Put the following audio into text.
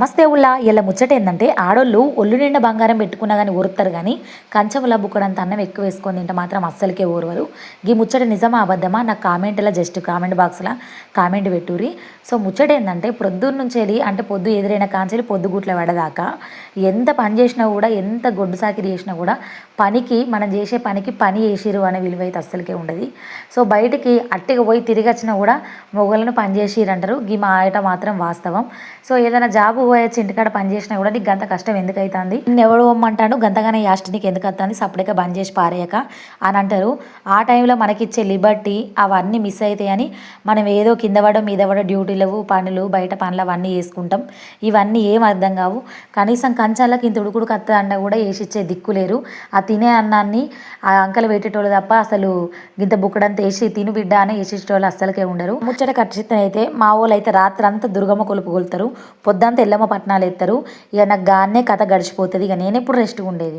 నమస్తే ఉల్లా ఇలా ముచ్చట ఏంటంటే ఆడోళ్ళు ఒళ్ళు నిండా బంగారం పెట్టుకున్నా కానీ ఊరుతారు కానీ కంచముల బుక్కడంత అన్నం ఎక్కువ వేసుకొని తింటే మాత్రం అస్సలకే ఊరవరు. ఈ ముచ్చట నిజమా అబద్ధమా? నాకు కామెంట్లో జస్ట్ కామెంట్ బాక్స్లో కామెంట్ పెట్టురి సో ముచ్చట ఏంటంటే ప్రొద్దున్న నుంచి వెళ్ళి అంటే పొద్దు ఎదురైన కాంచెలి పొద్దుగుట్ల పడదాకా ఎంత పని చేసినా కూడా ఎంత గొడ్డు సాకిరి చేసినా కూడా పనికి మనం చేసే పనికి పని చేసిరు అనే విలువ అయితే అస్సలకే ఉండదు. సో బయటికి అట్టిగా పోయి తిరిగి వచ్చినా కూడా మొగలను పని చేసిరు అంటారు మా మాట మాత్రం వాస్తవం. సో ఏదైనా జాబ్ పోయొచ్చి ఇంటికాడ పని చేసినా కూడా నీకు గంత కష్టం ఎందుకు అవుతుంది నేను ఎవడు అమ్మంటాను గంతగానే యాస్ట్ నీకు ఎందుకు వస్తుంది సపరేట్గా బంద్ చేసి పారేయక అని అంటారు. ఆ టైంలో మనకిచ్చే లిబర్టీ అవన్నీ మిస్ అవుతాయని మనం ఏదో కింద పడో మీద పడో డ్యూటీలు పనులు బయట పనులు అవన్నీ చేసుకుంటాం. ఇవన్నీ ఏం అర్థం కావు. కనీసం కంచాలకి ఇంత ఉడుకుడు కత్త అన్న కూడా వేసిచ్చే దిక్కు లేరు. ఆ తినే అన్నాన్ని ఆ అంకలు పెట్టేటోళ్ళు తప్ప అసలు గింత బుక్కడంతా వేసి తిను బిడ్డ అని వేసేటోళ్ళు అస్సలకే ఉండరు. ముచ్చట ఖచ్చితంగా అయితే మా వాళ్ళు అయితే రాత్రి అంతా దుర్గమ్మ కొలుపు కొలుతారు. పొద్దంతా ఎల్లమ్మ పట్నాలు ఎత్తారు. ఇక నాకు గానే కథ గడిచిపోతుంది. ఇక నేను ఎప్పుడు రెస్ట్ ఉండేది.